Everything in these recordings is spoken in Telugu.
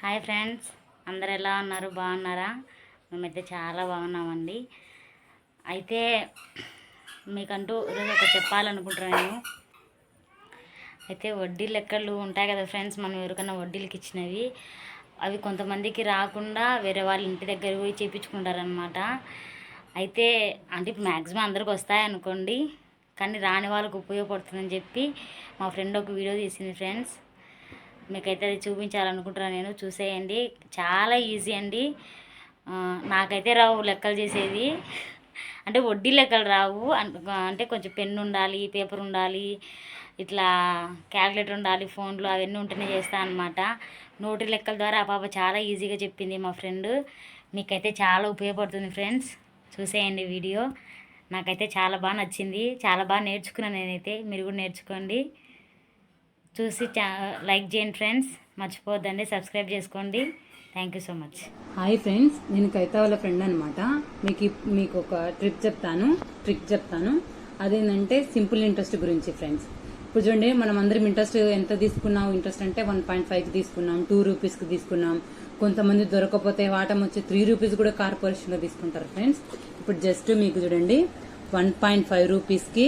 హాయ్ ఫ్రెండ్స్ అందరు ఎలా ఉన్నారు? బాగున్నారా? మేమైతే చాలా బాగున్నామండి. అయితే మీకంటూ ఈరోజు ఒక చెప్పాలనుకుంటున్నాను అయితే వడ్డీ లెక్కలు ఉంటాయి కదా ఫ్రెండ్స్ మనం ఎవరికైనా వడ్డీలకి ఇచ్చినవి. అవి కొంతమందికి రాకుండా వేరే వాళ్ళ ఇంటి దగ్గర పోయి చేయించుకుంటారనమాట అయితే అంటే మ్యాక్సిమం అందరికి వస్తాయి అనుకోండి కానీ రాని వాళ్ళకు ఉపయోగపడుతుందని చెప్పి మా ఫ్రెండ్ ఒక వీడియో తీసింది ఫ్రెండ్స్. మీకైతే అది చూపించాలనుకుంటున్నాను నేను. చూసేయండి. చాలా ఈజీ అండి. నాకైతే రావు లెక్కలు చేసేది. అంటే వడ్డీ లెక్కలు రావు. అంటే కొంచెం పెన్ను ఉండాలి పేపర్ ఉండాలి ఇట్లా క్యాల్కులేటర్ ఉండాలి ఫోన్లో అవన్నీ ఉంటేనే చేస్తాను అనమాట నోటి లెక్కల ద్వారా ఆ పాప చాలా ఈజీగా చెప్పింది మా ఫ్రెండ్. మీకైతే చాలా ఉపయోగపడుతుంది ఫ్రెండ్స్. చూసేయండి వీడియో. నాకైతే చాలా బాగా నచ్చింది. చాలా బాగా నేర్చుకున్నాను నేనైతే. మీరు కూడా నేర్చుకోండి. చూసి చా లైక్ చేయండి ఫ్రెండ్స్. మర్చిపోవద్దండి సబ్స్క్రైబ్ చేసుకోండి. Thank you so much hi friends నేను కవిత వాళ్ళ ఫ్రెండ్ అనమాట మీకు మీకు ఒక ట్రిప్ చెప్తాను ట్రిక్ చెప్తాను. అదేంటంటే సింపుల్ ఇంట్రెస్ట్ గురించి ఫ్రెండ్స్ ఇప్పుడు చూడండి మనం అందరం ఇంట్రెస్ట్ ఎంత తీసుకున్నాం ఇంట్రెస్ట్ అంటే వన్ పాయింట్ ఫైవ్కి తీసుకున్నాం టూ రూపీస్కి తీసుకున్నాం. కొంతమంది దొరకకపోతే వాటం వచ్చి త్రీ రూపీస్ కూడా కార్పొరేషన్లో తీసుకుంటారు ఫ్రెండ్స్ ఇప్పుడు జస్ట్ మీకు చూడండి వన్ పాయింట్ ఫైవ్ రూపీస్కి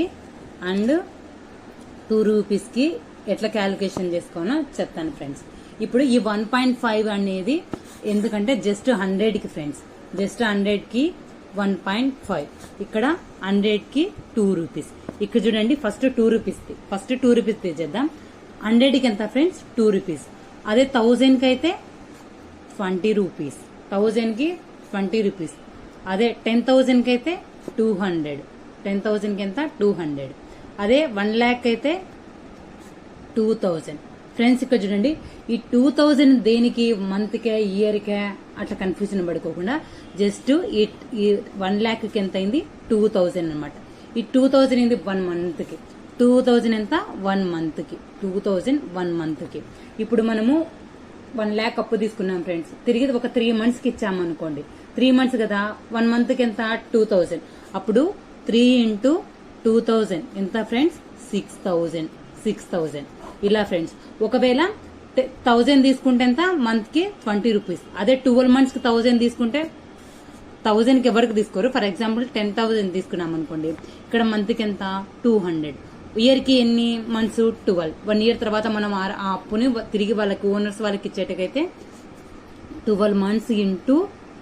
అండ్ టూ రూపీస్కి ఎట్లా క్యాలిక్యులేషన్ చేసుకోనో చెప్తాను ఫ్రెండ్స్ ఇప్పుడు ఈ వన్ పాయింట్ ఫైవ్ అనేది ఎందుకంటే జస్ట్ హండ్రెడ్కి ఫ్రెండ్స్ జస్ట్ హండ్రెడ్కి వన్ పాయింట్ ఫైవ్ ఇక్కడ హండ్రెడ్కి టూ రూపీస్ ఇక్కడ చూడండి ఫస్ట్ టూ రూపీస్ది ఫస్ట్ టూ రూపీస్ చేద్దాం హండ్రెడ్కి ఎంత ఫ్రెండ్స్ టూ రూపీస్ అదే థౌజండ్కి అయితే ట్వంటీ రూపీస్ థౌజండ్కి ట్వంటీ రూపీస్ అదే టెన్ థౌజండ్కి అయితే టూ హండ్రెడ్ టెన్ థౌజండ్కి ఎంత? టూ హండ్రెడ్ అదే వన్ ల్యాక్ అయితే టూ థౌజండ్. ఫ్రెండ్స్ ఇక్కడ చూడండి ఈ టూ థౌజండ్ దేనికి మంత్కే ఇయర్కే అట్లా కన్ఫ్యూజన్ పడుకోకుండా జస్ట్ ఈ వన్ ల్యాక్కి ఎంత అయింది? టూ థౌజండ్ అనమాట ఈ టూ థౌజండ్ అయింది వన్ మంత్కి టూ థౌజండ్ ఎంత? వన్ మంత్కి టూ థౌజండ్ వన్ మంత్కి ఇప్పుడు మనము వన్ ల్యాక్ అప్పు తీసుకున్నాం ఫ్రెండ్స్ తిరిగి ఒక త్రీ మంత్స్కి ఇచ్చామనుకోండి. త్రీ మంత్స్ కదా వన్ మంత్కి ఎంత? Two thousand. అప్పుడు త్రీ ఇంటూ టూ థౌజండ్ ఎంత friends six thousand six thousand ఇలా ఫ్రెండ్స్ ఒకవేళ థౌజండ్ తీసుకుంటే ఎంత? మంత్కి ట్వంటీ రూపీస్ అదే ట్వెల్వ్ మంత్స్కి థౌజండ్ తీసుకుంటే థౌజండ్కి ఎవరికి తీసుకోరు? ఫర్ ఎగ్జాంపుల్ టెన్ థౌజండ్ తీసుకున్నాం అనుకోండి. ఇక్కడ మంత్కి ఎంత? టూ హండ్రెడ్ ఇయర్కి ఎన్ని? మంత్స్ ట్వెల్వ్ వన్ ఇయర్ తర్వాత మనం ఆ ఆ అప్పుని తిరిగి వాళ్ళకి ఓనర్స్ వాళ్ళకి ఇచ్చేటకైతే twelve months into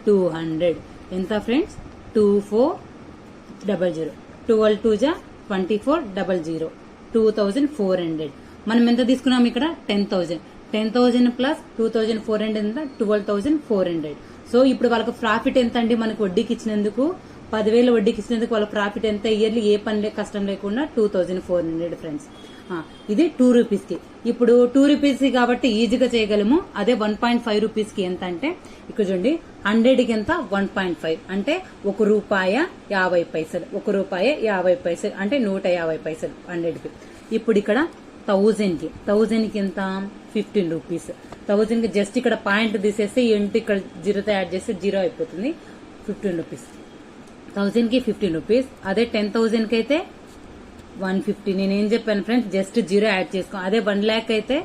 two hundred ఎంత friends two four double zero twelve two జా twenty four double zero two thousand four hundred మనం ఎంత తీసుకున్నాం ఇక్కడ? Ten thousand ten thousand plus two thousand four hundred ఎంత? Twelve thousand four hundred so ఇప్పుడు వాళ్ళకి ప్రాఫిట్ ఎంత అండి మనకు వడ్డీకి ఇచ్చినందుకు? పదివేల వడ్డీకి ఇచ్చినందుకు వాళ్ళ ప్రాఫిట్ ఎంత? ఇయర్లీ ఏ పని కష్టం లేకుండా two thousand four hundred friends ఇది టూ రూపీస్కి. ఇప్పుడు టూ రూపీస్ కాబట్టి ఈజీగా చేయగలము. అదే వన్ పాయింట్ ఫైవ్ రూపీస్కి ఎంత అంటే ఇక్కడ చూడండి హండ్రెడ్కి ఎంత? వన్ పాయింట్ ఫైవ్ అంటే ఒక రూపాయ యాభై పైసలు. ఒక రూపాయ యాభై పైసలు. అంటే నూట యాభై పైసలు హండ్రెడ్కి ఇప్పుడు ఇక్కడ థౌజండ్కి థౌజండ్కి ఎంత ఫిఫ్టీన్ రూపీస్. థౌజండ్కి జస్ట్ ఇక్కడ పాయింట్ తీసేస్తే ఇంటి ఇక్కడ జీరోతో యాడ్ చేస్తే జీరో అయిపోతుంది. Fifteen rupees. థౌజండ్కి ఫిఫ్టీన్ రూపీస్. అదే టెన్ థౌజండ్కి అయితే వన్ ఫిఫ్టీ. నేను చెప్పాను ఫ్రెండ్స్ జస్ట్ జీరో యాడ్ చేసుకో. అదే వన్ ల్యాక్ అయితే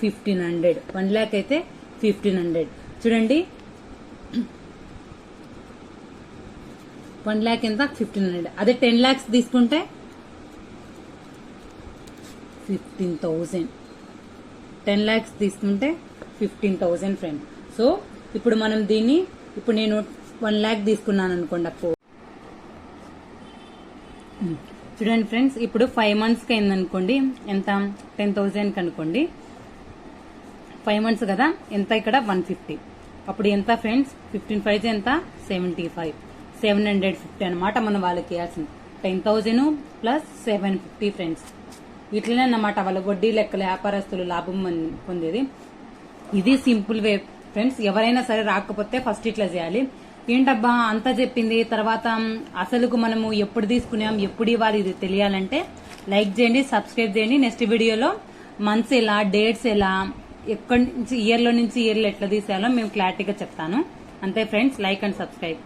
ఫిఫ్టీన్ హండ్రెడ్. వన్ ల్యాక్ అయితే ఫిఫ్టీన్ హండ్రెడ్. చూడండి. వన్ ల్యాక్ ఎంత? Fifteen hundred. అదే టెన్ ల్యాక్స్ తీసుకుంటే ఫిఫ్టీన్ థౌజండ్ టెన్ ల్యాక్స్ తీసుకుంటే ఫిఫ్టీన్ థౌజండ్ ఫ్రెండ్ సో ఇప్పుడు మనం దీన్ని ఇప్పుడు నేను వన్ ల్యాక్ తీసుకున్నాను అనుకోండి అప్పు. Hmm. చూడండి ఫ్రెండ్స్ ఇప్పుడు ఫైవ్ మంత్స్కి అయిందనుకోండి ఎంత? టెన్ థౌజండ్కి అనుకోండి. ఫైవ్ మంత్స్ కదా ఎంత ఇక్కడ? వన్ ఫిఫ్టీ అప్పుడు ఎంత ఫ్రెండ్స్ ఫిఫ్టీన్ ఫైవ్ ఎంత? Seventy five seven hundred fifty అనమాట మనం వాళ్ళకి ఇవ్వాల్సింది. Ten thousand plus seven fifty friends ఇట్లనే అన్నమాట వాళ్ళ వడ్డీ లెక్కల వ్యాపారస్తులు లాభం పొందేది. ఇది సింపుల్ వే ఫ్రెండ్స్ ఎవరైనా సరే రాకపోతే ఫస్ట్ ఇట్లా చేయాలి. ఏంటబ్బా అంతా చెప్పింది తర్వాత అసలుకు మనము ఎప్పుడు తీసుకున్నాం ఎప్పుడు ఇవ్వాలి ఇది తెలియాలంటే లైక్ చేయండి సబ్స్క్రైబ్ చేయండి. నెక్స్ట్ వీడియోలో మంత్స్ ఎలా డేట్స్ ఎలా ఎక్కడి నుంచి ఇయర్లో నుంచి ఇయర్లో ఎట్లా తీసేయాలో మేము క్లారిటీగా చెప్తాను. అంతే ఫ్రెండ్స్ లైక్ అండ్ సబ్స్క్రైబ్.